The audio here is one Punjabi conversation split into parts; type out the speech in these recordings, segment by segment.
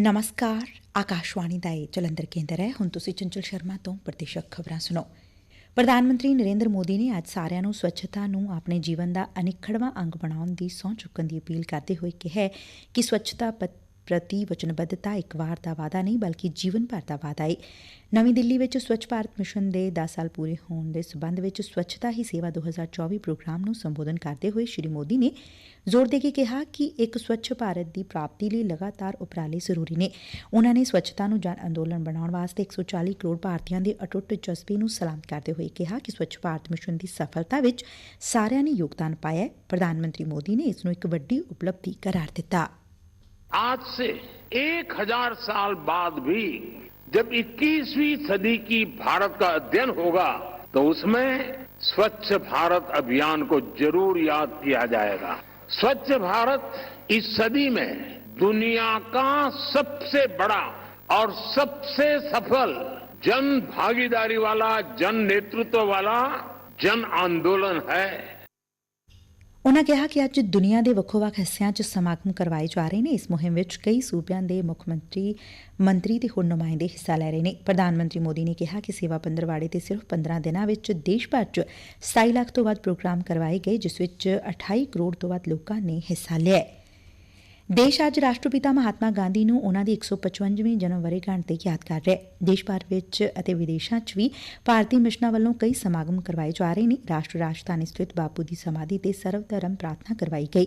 ਨਮਸਕਾਰ ਆਕਾਸ਼ਵਾਣੀ ਦਾ ਇਹ ਜਲੰਧਰ ਕੇਂਦਰ ਹੈ ਹੁਣ ਤੁਸੀਂ ਚੰਚਲ ਸ਼ਰਮਾ ਤੋਂ ਪ੍ਰਤੀਸ਼ਕ ਖਬਰਾਂ ਸੁਣੋ ਪ੍ਰਧਾਨ ਮੰਤਰੀ ਨਰੇਂਦਰ ਮੋਦੀ ਨੇ ਅੱਜ ਸਾਰਿਆਂ ਨੂੰ ਸਵੱਛਤਾ ਨੂੰ ਆਪਣੇ ਜੀਵਨ ਦਾ ਅਨਿੱਖੜਵਾਂ ਅੰਗ ਬਣਾਉਣ ਦੀ ਸਹੁੰ ਚੁੱਕਣ ਦੀ ਅਪੀਲ ਕਰਦੇ ਹੋਏ ਕਿਹਾ ਕਿ ਸਵੱਛਤਾ ਪ- ਪ੍ਰਤੀ ਵਚਨਬੱਧਤਾ ਇੱਕ ਵਾਰ ਦਾ ਵਾਅਦਾ ਨਹੀਂ, ਬਲਕਿ ਜੀਵਨ ਭਰ ਦਾ ਵਾਅਦਾ ਏ। ਨਵੀਂ ਦਿੱਲੀ ਵਿੱਚ ਸਵੱਛ ਭਾਰਤ ਮਿਸ਼ਨ ਦੇ 10 ਸਾਲ ਪੂਰੇ ਹੋਣ ਦੇ ਸਬੰਧ ਵਿੱਚ ਸਵੱਛਤਾ ਹੀ ਸੇਵਾ 2024 ਪ੍ਰੋਗਰਾਮ ਨੂੰ ਸੰਬੋਧਨ ਕਰਦੇ ਹੋਏ ਸ਼੍ਰੀ ਮੋਦੀ ਨੇ ਜ਼ੋਰ ਦੇ ਕੇ ਕਿਹਾ ਕਿ ਇੱਕ ਸਵੱਛ ਭਾਰਤ ਦੀ ਪ੍ਰਾਪਤੀ ਲਈ ਲਗਾਤਾਰ ਉਪਰਾਲੇ ਜ਼ਰੂਰੀ ਨੇ। ਉਨਾਂ ਨੇ ਸਵੱਛਤਾ ਨੂੰ ਜਨ ਅੰਦੋਲਨ ਬਣਾਉਣ ਵਾਸਤੇ 140 ਕਰੋੜ ਭਾਰਤੀਆਂ ਦੇ ਅਟੁੱਟ ਜਜ਼ਬੇ ਨੂੰ ਸਲਾਮ ਕਰਦੇ ਹੋਏ ਕਿਹਾ ਕਿ ਸਵੱਛ ਭਾਰਤ ਮਿਸ਼ਨ ਦੀ ਸਫਲਤਾ ਵਿੱਚ ਸਾਰਿਆਂ ਨੇ ਯੋਗਦਾਨ ਪਾਇਆ ਹੈ। ਪ੍ਰਧਾਨ ਮੰਤਰੀ ਮੋਦੀ ਨੇ ਇਸ ਨੂੰ ਇੱਕ ਵੱਡੀ ਉਪਲਬਧੀ ਕਰਾਰ ਦਿੱਤਾ। आज से एक हज़ार साल बाद भी जब 21वीं सदी की भारत का अध्ययन होगा तो उसमें स्वच्छ भारत अभियान को ज़रूर याद किया जाएगा। स्वच्छ भारत इस सदी में दुनिया का सबसे बड़ा और सबसे सफल जन भागीदारी वाला, जन नेतृत्व वाला जन आंदोलन है। ਉਨੂਾ ਕਿਹਾ ਕਿ ਅੱਜ ਦੁਨੀਆ ਦੇ ਵੱਖੋ-ਵੱਖ ਹਿੱਸਿਆਂ 'ਚ ਸਮਾਗਮ ਕਰਵਾਏ ਜਾ ਰਹੇ ਨੇ। ਇਸ ਮੁਹਿੰਮ ਵਿੱਚ ਕਈ ਸੁਬਿਆਂ ਦੇ ਮੁੱਖ ਮੰਤਰੀ ਮੰਤਰੀ ਤੇ ਹੋਰ ਨੁਮਾਇੰਦੇ ਹਿੱਸਾ ਲੈ ਰਹੇ ਨੇ। ਪ੍ਰਧਾਨ ਮੰਤਰੀ ਮੋਦੀ ਨੇ ਕਿਹਾ ਕਿ ਸੇਵਾ ਪੰਦਰਵਾੜੇ ਤੇ ਸਿਰਫ 15 ਦਿਨਾਂ ਵਿੱਚ ਦੇਸ਼ ਭਰ 'ਚ 27 ਲੱਖ ਤੋਂ ਵੱਧ ਪ੍ਰੋਗਰਾਮ ਕਰਵਾਏ ਗਏ, ਜਿਸ ਵਿੱਚ 28 ਕਰੋੜ ਤੋਂ ਵੱਧ ਲੋਕਾਂ ਨੇ ਹਿੱਸਾ ਲਿਆ ਦੇਸ਼ ਅੱਜ ਰਾਸ਼ਟਰਪਿਤਾ ਮਹਾਤਮਾ ਗਾਂਧੀ ਨੂੰ ਉਹਨਾਂ ਦੀ 155ਵੀਂ ਜਨਮ ਵਰ੍ਹੇਗੰਢ ਤੇ ਯਾਦ ਕਰ ਰਿਹਾ ਹੈ। ਦੇਸ਼ ਭਰ ਵਿੱਚ ਅਤੇ ਵਿਦੇਸ਼ਾਂ 'ਚ ਵੀ ਭਾਰਤੀ ਮਿਸ਼ਨਾਂ ਵੱਲੋਂ ਕਈ ਸਮਾਗਮ ਕਰਵਾਏ ਜਾ ਰਹੇ ਨੇ। ਰਾਸ਼ਟਰ ਰਾਜਧਾਨੀ ਸਥਿਤ ਬਾਪੂ ਦੀ ਸਮਾਧੀ ਤੇ ਸਰਵ ਧਰਮ ਪ੍ਰਾਰਥਨਾ ਕਰਵਾਈ ਗਈ।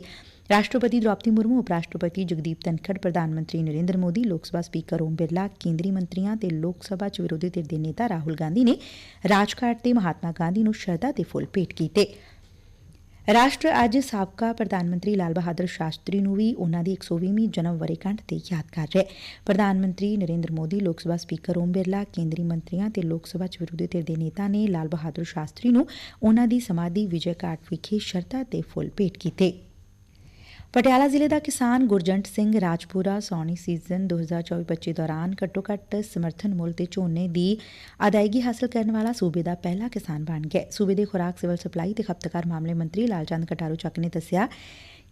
ਰਾਸ਼ਟਰਪਤੀ ਦ੍ਰੋਪਦੀ ਮੁਰਮੂ ਉਪ ਰਾਸ਼ਟਰਪਤੀ ਜਗਦੀਪ ਧਨਖੜ, ਪ੍ਰਧਾਨ ਮੰਤਰੀ ਨਰਿੰਦਰ ਮੋਦੀ, ਲੋਕ ਸਭਾ ਸਪੀਕਰ ਓਮ ਬਿਰਲਾ, ਕੇਂਦਰੀ ਮੰਤਰੀਆਂ ਤੇ ਲੋਕ ਸਭਾ 'ਚ ਵਿਰੋਧੀ ਧਿਰ ਦੇ ਨੇਤਾ ਰਾਹੁਲ ਗਾਂਧੀ ਨੇ ਰਾਜਘਾਟ ਤੇ ਮਹਾਤਮਾ ਗਾਂਧੀ ਨੂੰ ਸ਼ਰਧਾ ਦੇ ਫੁੱਲ ਭੇਟ ਕੀਤੇ। ਰਾਸ਼ਟਰ ਅੱਜ ਸਾਬਕਾ ਪ੍ਰਧਾਨ ਮੰਤਰੀ ਲਾਲ ਬਹਾਦਰ ਸ਼ਾਸਤਰੀ ਨੂੰ ਵੀ ਉਹਨਾਂ ਦੀ 120ਵੀਂ ਜਨਮ ਵਰੇਗੰਢ ਤੇ ਯਾਦ ਕਰ ਰਿਹਾ ਪ੍ਰਧਾਨ ਮੰਤਰੀ ਨਰਿੰਦਰ ਮੋਦੀ, ਲੋਕ ਸਭਾ ਸਪੀਕਰ ਓਮ ਬਿਰਲਾ, ਕੇਂਦਰੀ ਮੰਤਰੀਆਂ ਤੇ ਲੋਕ ਸਭਾ ਚ ਵਿਰੋਧੀ ਧਿਰ ਦੇ ਨੇਤਾ ਨੇ ਲਾਲ ਬਹਾਦਰ ਸ਼ਾਸਤਰੀ ਨੂੰ ਉਹਨਾਂ ਦੀ ਸਮਾਧੀ ਵਿਜੇ ਘਾਟ ਵਿਖੇ ਸ਼ਰਧਾ ਤੇ ਫੁੱਲ ਭੇਟ ਕੀਤੇ। ਪਟਿਆਲਾ ਜ਼ਿਲ੍ਹੇ ਦਾ ਕਿਸਾਨ ਗੁਰਜੰਟ ਸਿੰਘ ਰਾਜਪੁਰਾ ਸੌਣੀ ਸੀਜ਼ਨ 2024-25 ਦੌਰਾਨ ਘੱਟੋ-ਘੱਟ ਸਮਰਥਨ ਮੁੱਲ ਤੇ ਝੋਨੇ ਦੀ ਅਦਾਇਗੀ ਹਾਸਲ ਕਰਨ ਵਾਲਾ ਸੂਬੇ ਦਾ ਪਹਿਲਾ ਕਿਸਾਨ ਬਣ ਗਿਆ। ਸੂਬੇ ਦੇ ਖੁਰਾਕ, ਸਿਵਲ ਸਪਲਾਈ ਤੇ ਖਪਤਕਾਰ ਮਾਮਲੇ ਮੰਤਰੀ ਲਾਲਚੰਦ ਕਟਾਰੂ ਚੱਕ ਨੇ ਦੱਸਿਆ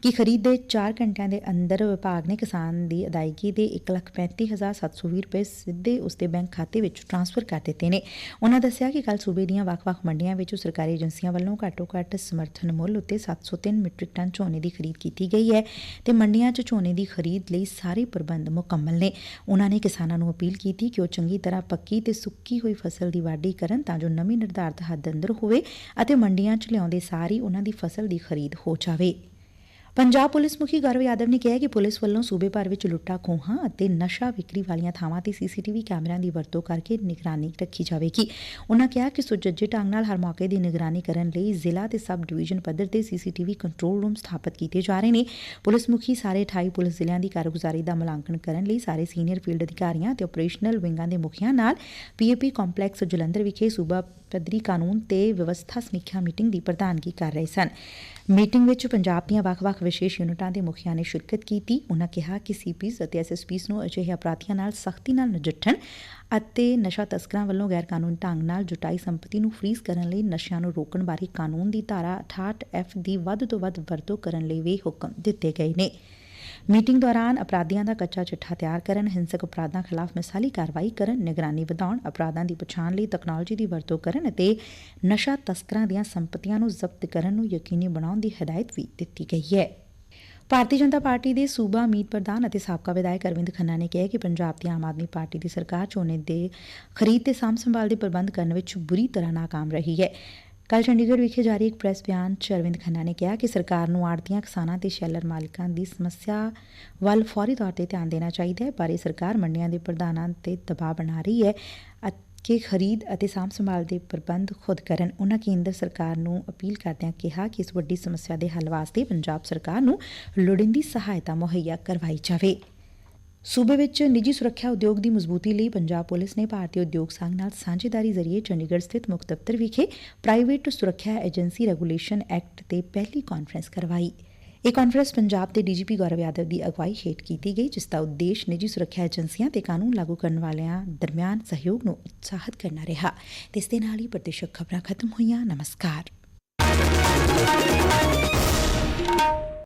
ਕਿ ਖਰੀਦ ਦੇ 4 ਘੰਟਿਆਂ ਦੇ ਅੰਦਰ ਵਿਭਾਗ ਨੇ ਕਿਸਾਨ ਦੀ ਅਦਾਇਗੀ ਦੇ 135720 ਰੁਪਏ ਸਿੱਧੇ ਉਸਦੇ ਬੈਂਕ ਖਾਤੇ ਵਿੱਚ ਟ੍ਰਾਂਸਫਰ ਕਰ ਦਿੱਤੇ ਨੇ। ਉਹਨਾਂ ਦੱਸਿਆ ਕਿ ਕੱਲ ਸੂਬੇ ਦੀਆਂ ਵੱਖ-ਵੱਖ ਮੰਡੀਆਂ ਵਿੱਚ ਸਰਕਾਰੀ ਏਜੰਸੀਆਂ ਵੱਲੋਂ ਘੱਟੋ-ਘੱਟ ਸਮਰਥਨ ਮੁੱਲ ਉੱਤੇ 703 ਮੀਟ੍ਰਿਕ ਟਨ ਝੋਨੇ ਦੀ ਖਰੀਦ ਕੀਤੀ ਗਈ ਹੈ ਤੇ ਮੰਡੀਆਂ 'ਚ ਝੋਨੇ ਦੀ ਖਰੀਦ ਲਈ ਸਾਰੇ ਪ੍ਰਬੰਧ ਮੁਕੰਮਲ ਨੇ। ਉਹਨਾਂ ਨੇ ਕਿਸਾਨਾਂ ਨੂੰ ਅਪੀਲ ਕੀਤੀ ਕਿ ਉਹ ਚੰਗੀ ਤਰ੍ਹਾਂ ਪੱਕੀ ਤੇ ਸੁੱਕੀ ਹੋਈ ਫਸਲ ਦੀ ਵਾਢੀ ਕਰਨ ਤਾਂ ਜੋ ਨਵੀਂ ਨਿਰਧਾਰਤ ਹੱਦ ਅੰਦਰ ਹੋਵੇ ਅਤੇ ਮੰਡੀਆਂ 'ਚ ਲਿਆਉਂਦੇ ਸਾਰੀ ਉਹਨਾਂ ਦੀ ਫਸਲ ਦੀ ਖਰੀਦ ਹੋ ਜਾਵੇ। ਪੰਜਾਬ ਪੁਲਿਸ ਮੁਖੀ ਗੌਰਵ ਯਾਦਵ ਨੇ ਕਿਹਾ ਕਿ ਪੁਲਿਸ ਵੱਲੋਂ ਸੂਬੇ ਭਰ ਵਿੱਚ ਲੁੱਟਾਂ, ਖੋਹਾਂ ਅਤੇ ਨਸ਼ਾ ਵਿਕਰੀ ਵਾਲੀਆਂ ਥਾਵਾਂ ਤੇ ਸੀਸੀਟੀਵੀ ਕੈਮਰਿਆਂ ਦੀ ਵਰਤੋਂ ਕਰਕੇ ਨਿਗਰਾਨੀ ਰੱਖੀ ਜਾਵੇਗੀ। ਉਨ੍ਹਾਂ ਕਿਹਾ ਕਿ ਸੁਚੱਜੇ ਢੰਗ ਨਾਲ ਹਰ ਮੌਕੇ ਦੀ ਨਿਗਰਾਨੀ ਕਰਨ ਲਈ ਜ਼ਿਲ੍ਹਾ ਤੇ ਸਬ ਡਿਵੀਜ਼ਨ ਪੱਧਰ ਤੇ ਸੀਸੀਟੀਵੀ ਕੰਟਰੋਲ ਰੂਮ ਸਥਾਪਿਤ ਕੀਤੇ ਜਾ ਰਹੇ ਨੇ। ਪੁਲਿਸ ਮੁਖੀ ਸਾਰੇ 28 ਪੁਲਿਸ ਜ਼ਿਲ੍ਹਿਆਂ ਦੀ ਕਾਰਗੁਜ਼ਾਰੀ ਦਾ ਮੁਲਾਂਕਣ ਕਰਨ ਲਈ ਸਾਰੇ ਸੀਨੀਅਰ ਫੀਲਡ ਅਧਿਕਾਰੀਆਂ ਤੇ ਆਪਰੇਸ਼ਨਲ ਵਿੰਗਾਂ ਦੇ ਮੁਖੀਆਂ ਨਾਲ ਪੀਏਪੀ ਕੰਪਲੈਕਸ ਜਲੰਧਰ ਵਿਖੇ ਸੂਬਾ ਪੱਧਰੀ ਕਾਨੂੰਨ ਤੇ ਵਿਵਸਥਾ ਸਮੀਖਿਆ ਮੀਟਿੰਗ ਦੀ ਪ੍ਰਧਾਨਗੀ ਕਰ ਰਹੇ ਸਨ। ਮੀਟਿੰਗ ਵਿੱਚ ਪੰਜਾਬ ਦੀਆਂ ਵੱਖ-ਵੱਖ ਵਿਸ਼ੇਸ਼ ਯੂਨਿਟਾਂ ਦੇ ਮੁਖੀਆਂ ਨੇ ਸ਼ਿਰਕਤ ਕੀਤੀ। ਉਨ੍ਹਾਂ ਕਿਹਾ ਕਿ ਸੀਪੀਸ ਅਤੇ ਐਸਐਸਪੀਸ ਨੂੰ ਅਜਿਹੇ ਅਪਰਾਧੀਆਂ ਨਾਲ ਸਖਤੀ ਨਾਲ ਨਜਿੱਠਣ ਅਤੇ ਨਸ਼ਾ ਤਸਕਰਾਂ ਵੱਲੋਂ ਗੈਰ ਕਾਨੂੰਨੀ ਢੰਗ ਨਾਲ ਜੁਟਾਈ ਸੰਪਤੀ ਨੂੰ ਫ੍ਰੀਜ਼ ਕਰਨ ਲਈ ਨਸ਼ਿਆਂ ਨੂੰ ਰੋਕਣ ਬਾਰੇ ਕਾਨੂੰਨ ਦੀ ਧਾਰਾ 68 ਐਫ ਦੀ ਵੱਧ ਤੋਂ ਵੱਧ ਵਰਤੋਂ ਕਰਨ ਲਈ ਵੀ ਹੁਕਮ ਦਿੱਤੇ ਗਏ ਨੇ। ਮੀਟਿੰਗ ਦੌਰਾਨ ਅਪਰਾਧੀਆਂ ਦਾ ਕੱਚਾ ਚਿੱਠਾ ਤਿਆਰ ਕਰਨ, ਹਿੰਸਕ ਅਪਰਾਧਾਂ ਖਿਲਾਫ ਮਿਸਾਲੀ ਕਾਰਵਾਈ ਕਰਨ, ਨਿਗਰਾਨੀ ਵਧਾਉਣ, ਅਪਰਾਧਾਂ ਦੀ ਪਛਾਣ ਲਈ ਤਕਨਾਲੋਜੀ ਦੀ ਵਰਤੋਂ ਕਰਨ ਅਤੇ ਨਸ਼ਾ ਤਸਕਰਾਂ ਦੀਆਂ ਸੰਪਤੀਆਂ ਨੂੰ ਜ਼ਬਤ ਕਰਨ ਨੂੰ ਯਕੀਨੀ ਬਣਾਉਣ ਦੀ ਹਦਾਇਤ ਵੀ ਦਿੱਤੀ ਗਈ ਹੈ। ਭਾਰਤੀ ਜਨਤਾ ਪਾਰਟੀ ਦੇ ਸੂਬਾ ਮੀਤ ਪ੍ਰਧਾਨ ਅਤੇ ਸਾਬਕਾ ਵਿਧਾਇਕ ਅਰਵਿੰਦ ਖੰਨਾ ਨੇ ਕਿਹਾ ਕਿ ਪੰਜਾਬ ਦੀ ਆਮ ਆਦਮੀ ਪਾਰਟੀ ਦੀ ਸਰਕਾਰ ਝੋਨੇ ਦੇ ਖਰੀਦ ਤੇ ਸਾਂਭ ਸੰਭਾਲ ਦੇ ਪ੍ਰਬੰਧ ਕਰਨ ਵਿੱਚ ਬੁਰੀ ਤਰ੍ਹਾਂ ਨਾਕਾਮ ਰਹੀ ਹੈ। ਕੱਲ ਚੰਡੀਗੜ੍ਹ ਵਿਖੇ ਜਾਰੀ ਇੱਕ ਪ੍ਰੈਸ ਬਿਆਨ 'ਚ ਅਰਵਿੰਦ ਖੰਨਾ ਨੇ ਕਿਹਾ ਕਿ ਸਰਕਾਰ ਨੂੰ ਆੜਤੀਆਂ ਕਿਸਾਨਾਂ ਤੇ ਸ਼ੈਲਰ ਮਾਲਕਾਂ ਦੀ ਸਮੱਸਿਆ ਵੱਲ ਫੌਰੀ ਤੌਰ ਤੇ ਧਿਆਨ ਦੇਣਾ ਚਾਹੀਦਾ ਹੈ, ਪਰ ਇਹ ਸਰਕਾਰ ਮੰਡੀਆਂ ਦੇ ਪ੍ਰਧਾਨਾਂ ਤੇ ਦਬਾਅ ਬਣਾ ਰਹੀ ਹੈ ਕਿ ਖਰੀਦ ਅਤੇ ਸਾਂਭ ਸੰਭਾਲ ਦੇ ਪ੍ਰਬੰਧ ਖੁਦ ਕਰਨ। ਉਹਨਾਂ ਕੇਂਦਰ ਸਰਕਾਰ ਨੂੰ ਅਪੀਲ ਕਰਦਿਆਂ ਕਿਹਾ ਕਿ ਇਸ ਵੱਡੀ ਸਮੱਸਿਆ ਦੇ ਹੱਲ ਵਾਸਤੇ ਪੰਜਾਬ ਸਰਕਾਰ ਨੂੰ ਲੋੜੀਂਦੀ ਸਹਾਇਤਾ ਮੁਹੱਈਆ ਕਰਵਾਈ ਜਾਵੇ। ਸੂਬੇ ਵਿੱਚ ਨਿੱਜੀ ਸੁਰੱਖਿਆ ਉਦਯੋਗ ਦੀ ਮਜ਼ਬੂਤੀ ਲਈ ਪੰਜਾਬ ਪੁਲਿਸ ਨੇ ਭਾਰਤੀ ਉਦਯੋਗ ਸੰਘ ਨਾਲ ਸਾਂਝੇਦਾਰੀ ਜ਼ਰੀਏ ਚੰਡੀਗੜ੍ਹ ਸਥਿਤ ਮੁੱਖ ਦਫ਼ਤਰ ਵਿਖੇ ਪ੍ਰਾਈਵੇਟ ਸੁਰੱਖਿਆ ਏਜੰਸੀ ਰੈਗੂਲੇਸ਼ਨ ਐਕਟ ਤੇ ਪਹਿਲੀ ਕਾਨਫਰੰਸ ਕਰਵਾਈ। ਇਹ ਕਾਨਫਰੰਸ ਪੰਜਾਬ ਦੇ ਡੀਜੀਪੀ ਗੌਰਵ ਯਾਦਵ ਦੀ ਅਗਵਾਈ ਹੇਠ ਕੀਤੀ ਗਈ, ਜਿਸ ਦਾ ਉਦੇਸ਼ ਨਿੱਜੀ ਸੁਰੱਖਿਆ ਏਜੰਸੀਆਂ ਤੇ ਕਾਨੂੰਨ ਲਾਗੂ ਕਰਨ ਵਾਲਿਆਂ ਦਰਮਿਆਨ ਸਹਿਯੋਗ ਨੂੰ ਉਤਸ਼ਾਹਿਤ ਕਰਨਾ ਰਿਹਾ। ਤੇ ਇਸ ਦੇ ਨਾਲ ਹੀ ਪ੍ਰਤੀਸ਼ਕ ਖਬਰਾਂ ਖਤਮ ਹੋਈਆਂ। ਨਮਸਕਾਰ।